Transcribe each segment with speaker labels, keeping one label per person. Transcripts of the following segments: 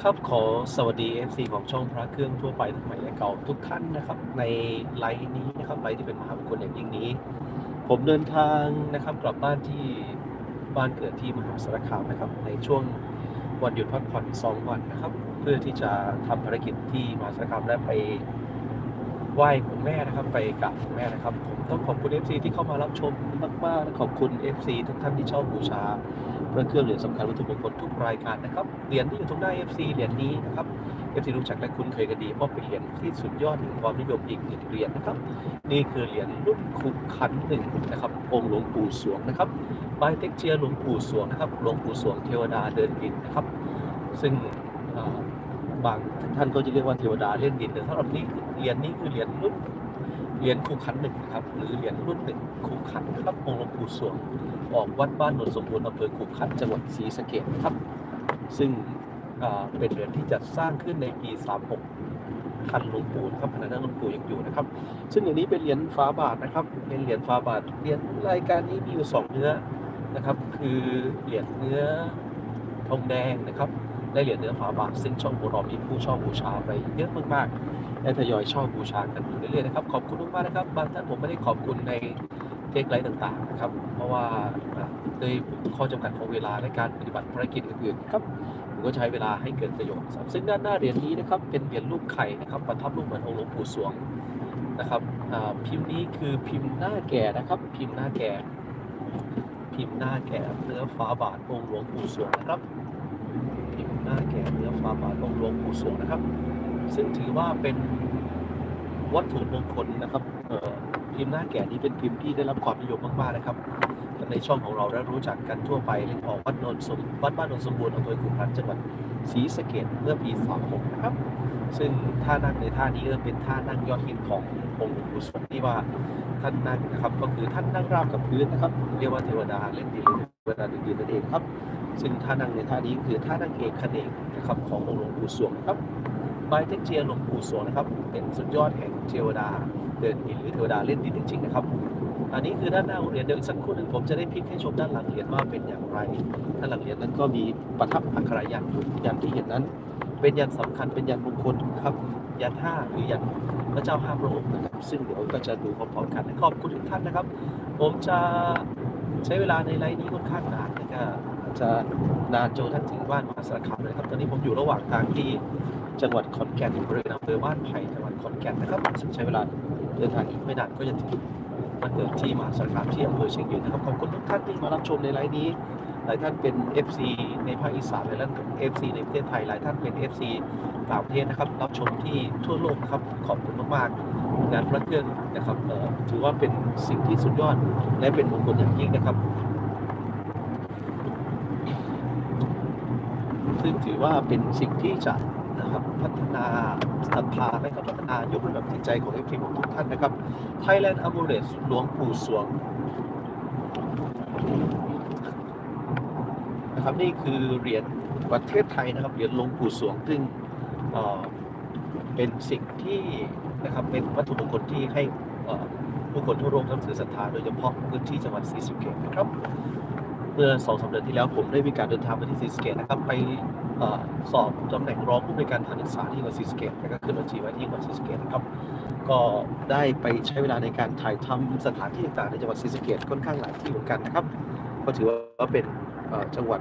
Speaker 1: ครับขอสวัสดี FC ของช่องพระเครื่องทั่วไปทั้งใหม่และเก่าทุกท่านนะครับ ในไลฟ์นี้นะครับไลฟ์ที่เป็นมหามงคลอย่างยิ่งนี้ ผมเดินทางนะครับกลับบ้านที่บ้านเกิดที่มหาสารคามนะครับ ในช่วงวันหยุดพักผ่อนสองวันนะครับ เพื่อที่จะทำภารกิจที่มหาสารคามและไปไหว้คุณแม่นะครับ ไปกราบคุณแม่นะครับผมต้องขอบคุณ FC ที่เข้ามารับชมมากๆและขอบคุณ FC ทุกท่านที่ชอบบูชา พระเครื่องเหรียญสำคัญวัตถุมงคลทุกรายการนะครับเหรียญที่อยู่ตรงหน้า FC เหรียญนี้นะครับ FC รู้จักและคุ้นเคยกันดีเพราะเป็นเหรียญที่สุดยอดแห่งความนิยมอีกหนึ่งเหรียญนะครับ นี่คือเหรียญรุ่นขุกขันหนึ่งนะครับองค์หลวงปู่สวงนะครับบายเต็กเจียหลวงปู่สวงนะครับหลวงปู่สวงเทวดาเดินดินนะครับ ซึ่งบางท่านก็จะเรียกว่าเทวดาเล่นดินแต่สำหรับนี้เหรียญนี้คือเหรียญรุ่น เหรียญขุกขันหนึ่งนะครับหรือเหรียญรุ่นหนึ่งขุกขันนครับองค์หลวงปู่สวงออกวัดบ้านโนนสมบูรณ์อำเภอขุขันจังหวัดศรีสะเกษนะครับ ซึ่งเป็นเหรียญที่จัดสร้างขึ้นในปี 36คันหลวงปู่นะครับขณะนั้นหลวงปู่ยังอยู่นะครับ ซึ่งอย่างนี้เป็นเหรียญฟ้าบาทนะครับ เป็นเหรียญฟ้าบาทเหรียญรายการนี้มีอยู่สองเนื้อนะครับ คือเหรียญเนื้อทองแดงนะครับ และเหรียญเนื้อฟ้าบาทซึ่งช่องบุรอมีผู้ชอบบูชาไปเยอะมากๆและทยอยชอบบูชากันอยู่เรื่อยๆนะครับขอบคุณมากๆนะครับบางท่านผมไม่ได้ขอบคุณในเทคไลท์ต่างๆนะครับเพราะว่าอ่าด้วยข้อจำกัดของเวลาในการปฏิบัติภารกิจอื่นๆครับผมก็ใช้เวลาให้เกิดประโยชน์ครับซึ่งด้านหน้าเหรียญนี้นะครับเป็นเหรียญรูปไข่นะครับประทับรูปเหมือนองค์หลวงปู่สวงนะครับพิมพ์นี้คือพิมพ์หน้าแก่นะครับ พิมพ์หน้าแก่ พิมพ์หน้าแก่เนื้อฟ้าบาทองค์หลวงปู่สวงนะครับพิม หน้าแก่เนื้อฟ้าบาทองหลวงปู่สวงนะครับ ซึ่งถือว่าเป็นวัตถุมงคลนะครับพิมพ์หน้าแก่นี้เป็นพิมพ์ที่ได้รับความนิยมมากๆนะครับในช่องของเราได้รู้จักกันทั่วไปเรื่องของวัดนนสมวัดบ้านนนสมบูรณ์อำเภอขุขันธ์จังหวัดศรีสะเกษเมื่อปี 36 นะครับ ซึ่งท่านั่งในท่านี้ก็เป็นท่านั่งยอดฮิตขององค์ปู่สวงที่ว่าท่านนั่งนะครับ ก็คือท่านนั่งราบกับพื้นนะครับ เรียกว่าเทวดาเล่นดินหรือเทวดาดินดินนั่นเองครับ ซึ่งท่านั่งในท่านี้คือท่านั่งเอกขเนกนะครับขององค์หลวงปู่สวงนะครับบายเทคเจียหลวงปู่สวงนะครับ เป็นสุดยอดแห่งเทวดาเดินดินหรือเทวดาเล่นดินจริงๆนะครับอันนี้คือด้านหน้าของเหรียญเดี๋ยวสักครู่หนึ่งผมจะได้พลิกให้ชมด้านหลังเหรียญว่าเป็นอย่างไรด้านหลังเหรียญนั้นก็มีประทับอักขระยันต์อยู่ยันที่เห็นนั้น เป็นยันสำคัญเป็นยันมงคลครับยันห้าหรือยันพระเจ้าห้าพระองค์นะครับซึ่งเดี๋ยวก็จะดูพร้อมๆกันขอบคุณทุกท่านนะครับ ผมจะใช้เวลาในไลน์นี้ค่อนข้างนานนะครับ จะนานจท่านถึงบ้านมหาสารคามเลยครับ ตอนนี้ผมอยู่ระหว่างทางที่จังหวัดขอนแก่นบริเวณอำเภอบ้านไผ่จังหวัดขอนแก่นนะครับซึ่งใช้เวลาเดินทางอีกไม่นานก็จะถึงมันเกิดที่มหาสารคามที่อำเภอเชียงยืนนะครับขอบคุณทุกท่านที่มารับชมในไลฟ์นี้หลายท่านเป็น FC ในภาคอีสานหลายท่านเป็น FC ในประเทศไทยหลายท่านเป็น FC ต่างประเทศนะครับ รับชมที่ทั่วโลกนะครับขอบคุณมากๆงานพระเครื่องนะครับเออถือว่าเป็นสิ่งที่สุดยอดและเป็นมงคลอย่างยิ่งนะครับ ซึ่งถือว่าเป็นสิ่งที่จะนะครับพัฒนาศรัทธาและก็พัฒนายกระดับจิตใจของ FC ของทุกท่านนะครับ Thailand a m u l e t หลวงปู่สวงนะครับนี่คือเหรียญประเทศไทยนะครับเหรียญหลวงปู่สวงซึ่งเอ่อเป็นสิ่งที่นะครับเป็นวัตถุมงคลที่ให้ผู้คนทั่วโลกนับถือศรัทธาโดยเฉพาะพื้นที่จังหวัดศรีสะเกษนะครับ มื่อสองสามเดือนที่แล้วผมได้มีการเดินทางไปที่ศรีสเกษนะครับไปอสอบตำแหน่งรองผู้ในวยการทางศึกษาที่จังหวัดซีสเกษแล้วก็ขึ้นบัญชีไว้ที่จังหวัดซีสเกษนะครับก็ได้ไปใช้เวลาในการถ่ายทำสถานที่ต่างๆในจังหวัดศรีสเกษค่อนข้างหลายที่เหมือนกันนะครับ ก็ถือว่าเป็นจังหวัด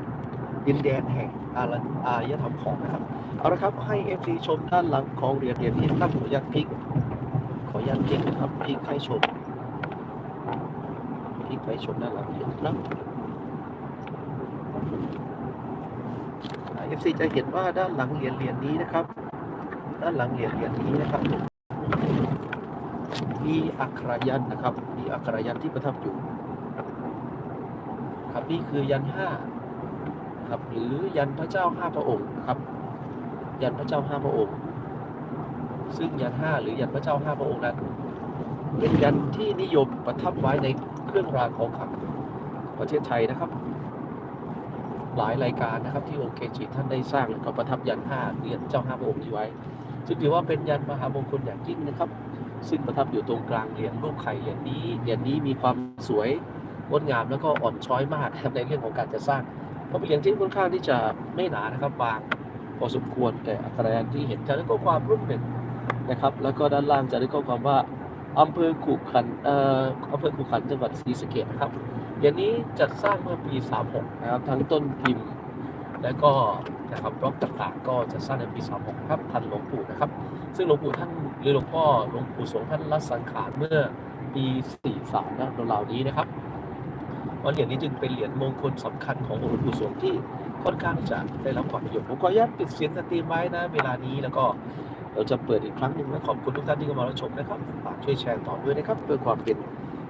Speaker 1: ดินแดนแห่งอารอารยธรรมของนะครับเอาละครับให้ FC ชมด้านหลังของเหรียญเหรียญนี้นะครับขออนุญาตพลิกขออนุญาตพลิกนะครับพลิกให้ชมพลิกให้ชมด้านหลังเหรียญนะครับ เอฟซีจะเห็นว่าด้านหลังเหรียญเหรียญนี้นะครับ ด้านหลังเหรียญเหรียญนี้นะครับ มีอักขระยันนะครับ มีอักขระยันที่ประทับอยู่ครับนี่คือยันห้าครับหรือยันพระเจ้าห้าพระองค์ครับ ยันพระเจ้าห้าพระองค์ ซึ่งยันห้าหรือยันพระเจ้าห้าพระองค์นั้นเป็นยันที่นิยมประทับไว้ในเครื่องรางของขลังประเทศไทยนะครับ หลายรายการนะครับที่องค์เกจิท่านได้สร้างแล้วก็ประทับยันห้าเหรือยันเจ้าห้าพระองค์นี้ไว้ซึ่งถือว่าเป็นยันมหามงคลอย่างยิ่งนะครับ ซึ่งประทับอยู่ตรงกลางเหรียญรูปไข่เหรียญนี้เหรียญนี้มีความสวยงดงามแล้วก็อ่อนช้อยมากในเรื่องของการจะสร้างเพราะเป็นเหรียญที่ค่อนข้างที่จะไม่หนานะครับบางพอสมควรแต่อักขระที่เห็นจะได้ข้อความรูปหนึ่งนะครับ แล้วก็ด้านล่างจะได้ข้อความว่าอำเภอขุขันเอ่ออำเภอขุขันจังหวัดศรีสะเกษนะครับ เหรียญนี้จัดสร้างเมื่อปี 36 นะครับ ทั้งต้นพิมพ์ และก็นะครับบล็อกต่างๆ ก็จะสร้างในปี 36 ครับทันหลวงปู่นะครับ ซึ่งหลวงปู่ท่านหรือหลวงพ่อหลวงปู่สวงท่านละสังขารเมื่อปี 43นะราวๆนี้นะครับเหรียญนี้จึงเป็นเหรียญมงคลสำคัญของหลวงปู่สวงที่ค่อนข้างจะได้รับความนิยมผมขออนุญาตปิดเสียงสตรีมไว้นะ เวลานี้แล้วก็เราจะเปิดอีกครั้งหนึ่งและขอบคุณทุกท่านที่เข้ามารับชมนะครับฝากช่วยแชร์ต่อด้วยนะครับเพื่อความเป็น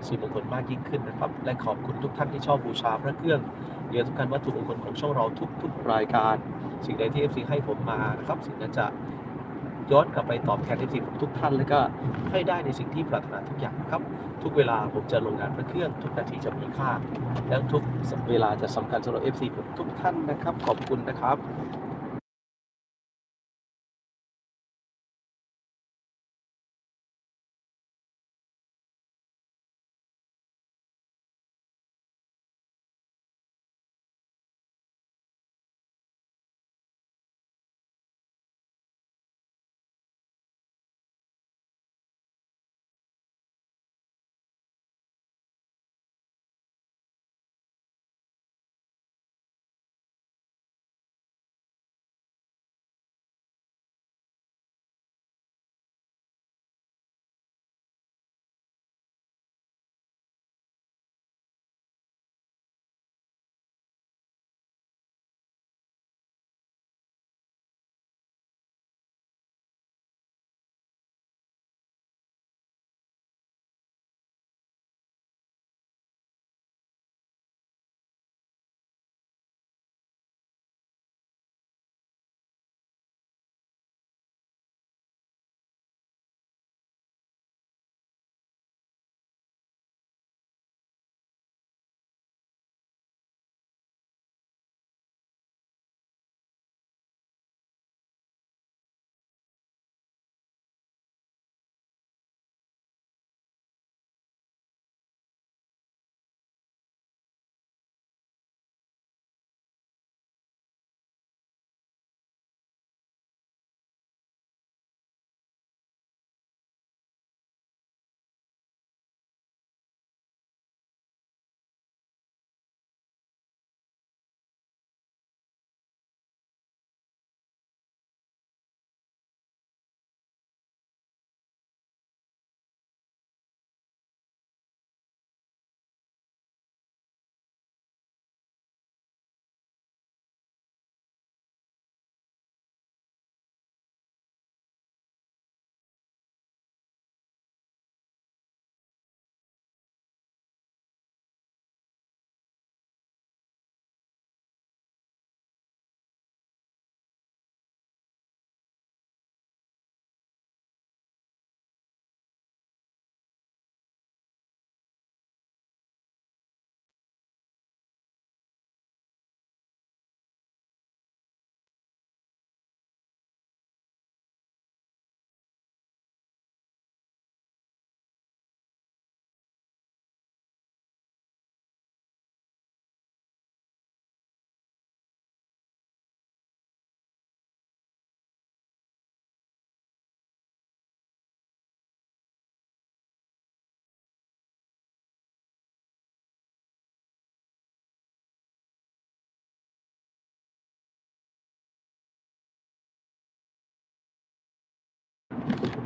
Speaker 1: สิริมงคลมากยิ่งขึ้นนะครับ และขอบคุณทุกท่านที่ชอบบูชาพระเครื่องเหรียญทุกการวัตถุมงคลของช่องเราทุกๆรายการ สิ่งใดที่ FC ให้ผมมานะครับ สิ่งนั้นจะย้อนกลับไปตอบแทน FC ผมทุกท่านแล้วก็ให้ได้ในสิ่งที่ปรารถนาทุกอย่างนะครับ ทุกเวลาผมจะลงงานพระเครื่อง ทุกนาทีจะมีค่า และทุกเวลาจะสำคัญสำหรับ FC ผมทุกท่านนะครับ ขอบคุณนะครับ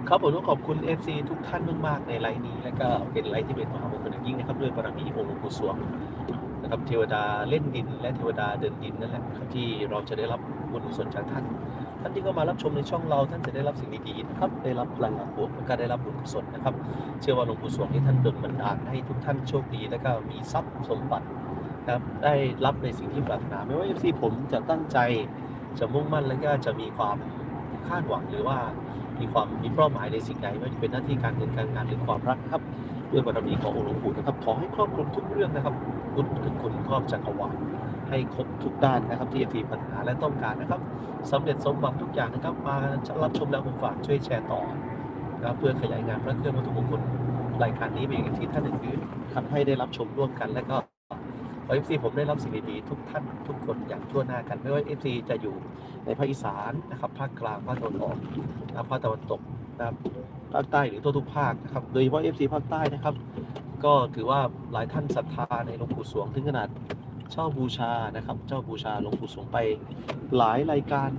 Speaker 1: ครับผมต้องขอบคุณ FC ทุกท่านมากๆในไลน์นี้ และก็เป็นไลน์ที่เป็นมหามงคลอย่างยิ่งนะครับด้วยบารมีองค์หลวงปู่สวงนะครับเทวดาเล่นดิน และเทวดาเดินดินนั่นแหละครับที่เราจะได้รับบุญกุศลจากท่าน ท่านที่เข้ามารับชมในช่องเราท่านจะได้รับสิ่งดีๆนะครับได้รับพลังงานบวกและก็ได้รับบุญกุศลนะครับ เชื่อว่าหลวงปู่สวงที่ท่านดลบันดาลให้ทุกท่านโชคดี และก็มีทรัพย์สมบัตินะครับได้รับในสิ่งที่ปรารถนาไม่ว่า FC ผมจะตั้งใจจะมุ่งมั่นและก็จะมีความคาดหวังหรือว่า มีความมีเป้าหมายในสิ่งใดไม่ว่าจะเป็นหน้าที่การเงินการงานหรือความรักครับด้วยบารมีขององค์หลวงปู่นะครับขอให้ครอบคลุมทุกเรื่องนะครับคุณถึงคุณครอบจักรวาลให้ครบทุกด้านนะครับ ที่ทีปัญหาและต้องการนะครับสำเร็จสมหวังทุกอย่างนะครับ มารับชมแล้วผมฝากช่วยแชร์ต่อนะเพื่อขยายงานพระเครื่องวัตถุมงคลรายการนี้ไปยังที่ท่านอื่นๆครับให้ได้รับชมร่วมกันและก็ ขอเอฟซีผมได้รับสิ่งดีๆทุกท่านทุกคนอย่างทั่วหน้ากันไม่ว่าเอฟซีจะอยู่ในภาคอีสานนะครับภาคกลางภาคตะวันออกนะภาคตะวันตกนะครับภาคใต้หรือทั่วทุกภาคนะครับโดยเฉพาะเอฟซีภาคใต้นะครับ ก็ถือว่าหลายท่านศรัทธาในหลวงปู่สวงถึงขนาดเช่าบูชานะครับเช่าบูชาหลวงปู่สวงไปหลายรายการ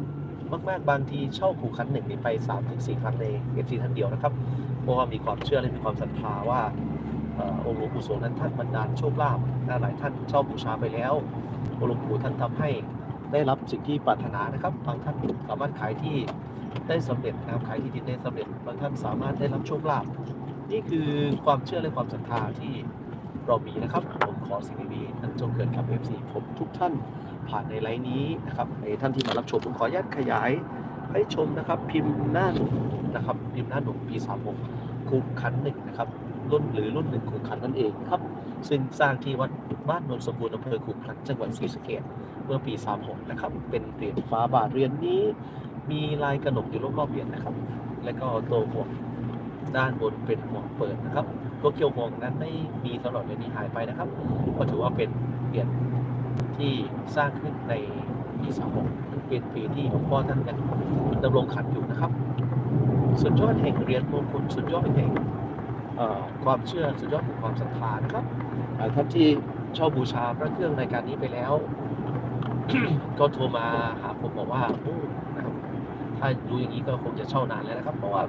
Speaker 1: มากๆบางทีเช่าผูกขันหนึ่งนี่ไป3าถึงสครั้งในเอฟซีท่านเดียวนะครับเพราะว่ามีความเชื่อและมีความศรัทธาว่า องค์หลวงปู่สวงนั้นท่านบันดาลโชคลาภหลายท่านเช่าบูชาไปแล้วองค์หลวงปู่ท่านทำให้ได้รับสิ่งที่ปรารถนานะครับบางท่านสามารถขายที่ได้สำเร็จนะครับขายที่ดินได้สำเร็จบางท่านสามารถได้รับโชคลาภนี่คือความเชื่อและความศรัทธาที่เรามีนะครับ ผมขอสิ่งดีๆนั้นจงเกิดกับ FC ผมทุกท่านผ่านในไลน์นี้นะครับในท่านที่มารับชมผมขออนุญาตขยายให้ชมนะครับ พิมพ์หน้าหนุ่มนะครับ พิมพ์หน้าหนุ่มปี36 คูขันหนึ่งนะครับ รุ่นหรือรุ่นหนึ่งคูขันนั่นเองครับ ซึ่งสร้างที่วัดบ้านนนสมบูรณ์อำเภอคูขันจังหวัดศรีสะเกษเมื่อปี 36 นะครับ เป็นเหรียญฟ้าบาทเหรียญนี้ มีลายกระหนกอยู่รอบๆเหรียญนะครับ และก็ตัวหมวกด้านบนเป็นหมวกเปิดนะครับตัวเกี่ยวหมวนั้นไม่มีตลอดเหรียนี้หายไปนะครับ ก็ถือว่าเป็นเหรียญที่สร้างขึ้นในปี36ซึ่งเป็นปีที่หลวงพ่อท่านยังดำรงขันอยู่นะครับ สุดยอดแห่งเรียญมงคลสุดยอดแห่งความเชื่อสุดยอดแห่งความศรัทธานะครับท่านที่เช่าบูชาพระเครื่องรายการนี้ไปแล้ว ก็โทรมาหาผมบอกว่านะครับถ้าดูอย่างนี้ก็คงจะเช่านานแล้วนะครับ เพราะว่า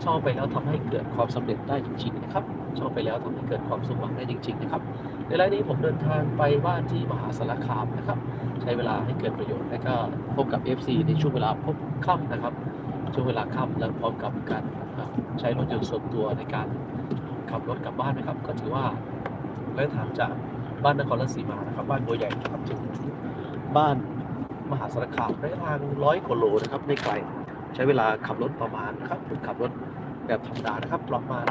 Speaker 1: เช่าไปแล้วทำให้เกิดความสำเร็จได้จริง ๆ นะครับเช่าไปแล้วทำให้เกิดความสมหวังได้จริง ๆ นะครับ ในรายนี้ผมเดินทางไปบ้านที่มหาสารคามนะครับ ใช้เวลาให้เกิดประโยชน์และก็พบกับ FC ในช่วงเวลาพบค่ำนะครับ ช่วงเวลาค่ำและพร้อมกับการใช้รถยนต์ส่วนตัวในการขับรถกลับบ้านนะครับ ก็ถือว่าระยะทางจากบ้านนครราชสีมานะครับ บ้านบัวใหญ่นะครับถึงบ้านมหาสารคามระยะทางร้อยกว่าโลนะครับไม่ไกลใช้เวลาขับรถประมาณนะครับขับรถแบบธรรมดานะครับประมาณ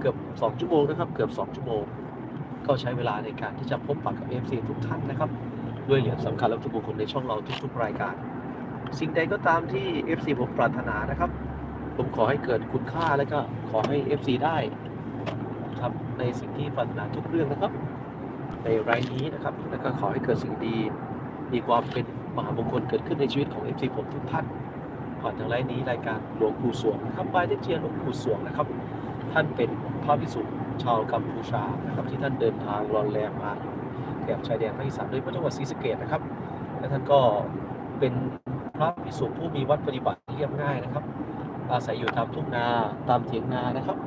Speaker 1: เกือบ 2 ชั่วโมงนะครับเกือบ 2 ชั่วโมง ก็ใช้เวลาในการที่จะพบปะกับ FC ทุกท่านนะครับ ด้วยเหรียญสำคัญและทุกบุคคลในช่องเราทุกๆรายการ สิ่งใดก็ตามที่ FC ผมปรารถนานะครับ ผมขอให้เกิดคุณค่าและก็ขอให้ FC ได้ครับในสิ่งที่ปรารถนาทุกเรื่องนะครับ ในรายนี้นะครับ แล้วก็ขอให้เกิดสิ่งดี มีความเป็นมหามงคลเกิดขึ้นในชีวิตของ FC ผมทุกท่านก่อนทางรายนี้รายการหลวงปู่สวงนะครับบายเดเจียหลวงปู่สวงนะครับ ท่านเป็นพระภิกษุชาวกัมพูชานะครับ ที่ท่านเดินทางรอนแรมมาแถบชายแดนภาคอีสานโดยพาะจังหวัดศรีสะเกษนะครับและท่านก็เป็น พระภิกษุผู้มีวัดปฏิบัติเรียบง่ายนะครับ อาศัยอยู่ตามทุ่งนาตามเถียงนานะครับ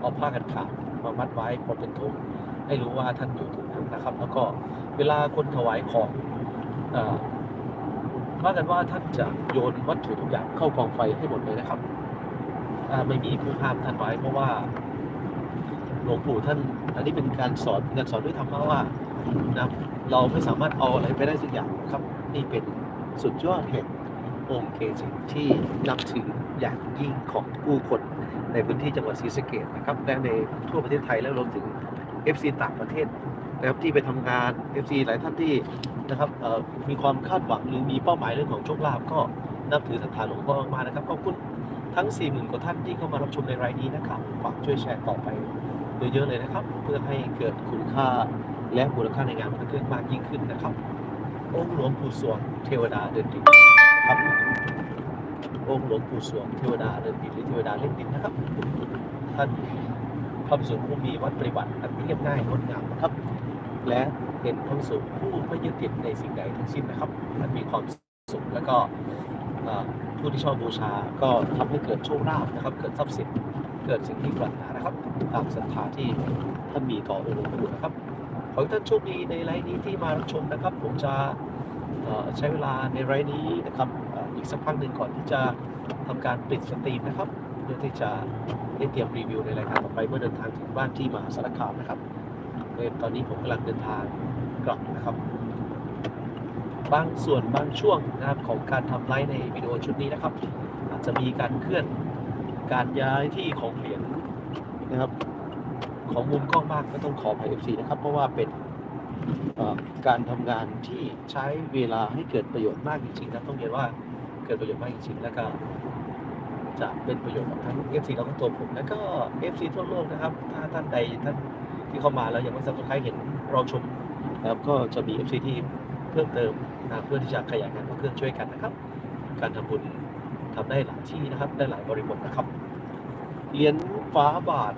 Speaker 1: เอาผ้ากันขาดมามัดไว้พอเป็นธงให้รู้ว่าท่านอยู่ตรงนั้นนะครับ แล้วก็เวลาคนถวายของว่ากันว่าท่านจะโยนวัตถุทุกอย่างเข้ากองไฟให้หมดเลยนะครับไม่มีผู้ห้ามท่านไว้เพราะว่าหลวงปู่ท่าน อันนี้เป็นการสอนการสอนด้วยธรรมะว่านะเราไม่สามารถเอาอะไรไปได้สักอย่างครับ นี่เป็นสุดยอดแห่ง องค์เกจิที่นับถืออย่างยิ่งของผู้คนในพื้นที่จังหวัดศรีสะเกษนะครับและในทั่วประเทศไทยและรวมถึง FC ต่างประเทศนะครับที่ไปทำงาน FC หลายท่านที่นะครับมีความคาดหวังหรือมีเป้าหมายเรื่องของโชคลาภก็นับถือศรัทธาหลวงพ่อมากนะครับขอบคุณทั้ง 40,000กว่าท่านที่เข้ามารับชมในรายนี้นะครับฝากช่วยแชร์ต่อไปเยอะๆเลยนะครับ เพื่อให้เกิดคุณค่าและมูลค่าในงานมันเกิดมากยิ่งขึ้นนะครับองค์หลวงปู่สวงเทวดาเดินดิน ครับองค์หลวงปู่สวงเทวดาเดินดินหรือเทวดาเล่นดินนะครับ ท่านพระภิกษุผู้มีวัดปฏิบัติอันเรียบง่ายงดงามนะครับ และเป็นพระภิกษุผู้ไม่ยึดติดในสิ่งใดทั้งสิ้นนะครับมันมีความสุขแล้วก็ผู้ที่ชอบบูชาก็ทำให้เกิดโชคลาภนะครับ เกิดทรัพย์สินเกิดสิ่งที่ปรารถนานะครับ ตามศรัทธาที่ท่านมีต่อองค์หลวงปู่นะครับขอให้ท่านโชคดีในไลฟ์นี้ที่มารับชมนะครับ ผมจะ ใช้เวลาในไลฟ์นี้นะครับอีกสักพักหนึ่งก่อนที่จะทำการปิดสตรีมนะครับ เพื่อที่จะได้เตรียมรีวิวในรายการต่อไปเมื่อเดินทางถึงบ้านที่มหาสารคามนะครับโดยตอนนี้ผมกำลังเดินทางกลับนะครับ บางส่วนบางช่วงนะครับของการทำไลฟ์ในวิดีโอชุดนี้นะครับ อาจจะมีการเคลื่อนการย้ายที่ของเหรียญนะครับ ของมุมกล้องมากก็ต้องขออภัย FC นะครับ เพราะว่าเป็น การทำงานที่ใช้เวลาให้เกิดประโยชน์มากจริงๆนะต้องเรียนว่าเกิดประโยชน์มากจริงๆแล้วก็จะเป็นประโยชน์กับทั้ง FC แล้วก็ตัวผมแล้วก็ FC ทั่วโลกนะครับ ถ้าท่านใดท่านที่เข้ามาแล้วยังไม่ subscribe เห็นเราชมแล้วก็จะมี FC ที่เพิ่มเติมนะเพื่อที่จะขยายงานพระเครื่องช่วยกันนะครับ การทำบุญทำได้หลายที่นะครับ ได้หลายบริบทนะครับเหรียญฟ้าบาท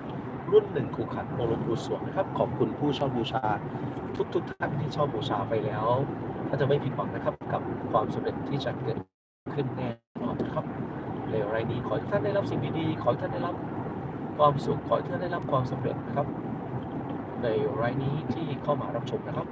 Speaker 1: รุ่นหนึ่งขู่ขันองค์หลวงปู่สวงนะครับ ขอบคุณผู้ชอบบูชา ทุกๆท่านที่ชอบบูชาไปแล้วถ้าจะไม่ผิดหวังนะครับ กับความสำเร็จที่จะเกิดขึ้นแน่นอนนะครับในรายนี้ขอให้ท่านได้รับสิ่งดีๆขอให้ท่านได้รับความสุขขอให้ท่านได้รับความสำเร็จนะครับ ในรายนี้ที่เข้ามารับชมนะครับ